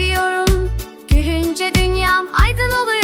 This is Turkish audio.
seviyorum. Gülünce dünyam aydın oluyor.